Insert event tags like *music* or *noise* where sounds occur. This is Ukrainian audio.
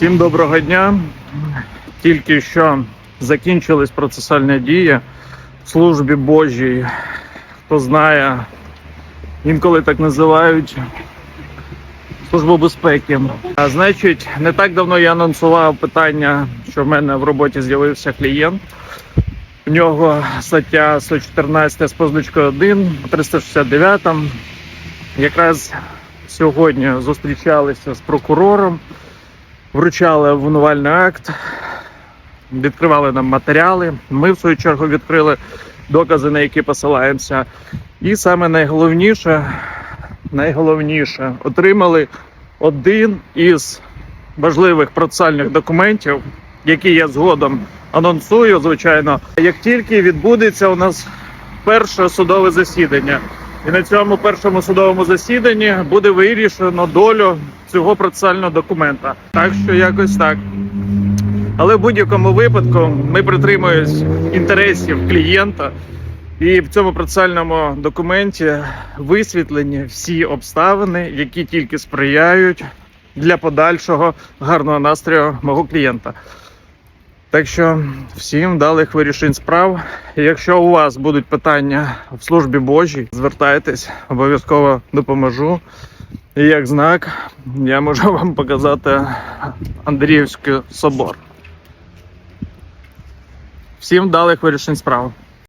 Всім доброго дня. Тільки що закінчились процесуальні дії в службі Божій. Хто знає, інколи так називають Службу безпеки. А, значить, не так давно я анонсував питання, що в мене в роботі з'явився клієнт. У нього стаття 114 з позначкою 1, 369. Якраз сьогодні зустрічалися з прокурором, вручали обвинувальний акт, відкривали нам матеріали. Ми, в свою чергу, відкрили докази, на які посилаємося. І саме найголовніше, найголовніше, отримали один із важливих процесуальних документів, які я згодом анонсую, звичайно, як тільки відбудеться у нас перше судове засідання. І на цьому першому судовому засіданні буде вирішено долю цього процесуального документа. Так що якось так. Але в будь-якому випадку ми притримуємось інтересів клієнта, і в цьому процесуальному документі висвітлені всі обставини, які тільки сприяють для подальшого гарного настрою мого клієнта. Так що всім вдалих вирішень справ. Якщо у вас будуть питання в службі Божій, звертайтесь, обов'язково допоможу. І як знак, я можу *laughs* вам показати Андріївський собор. Всім вдалих вирішень справ.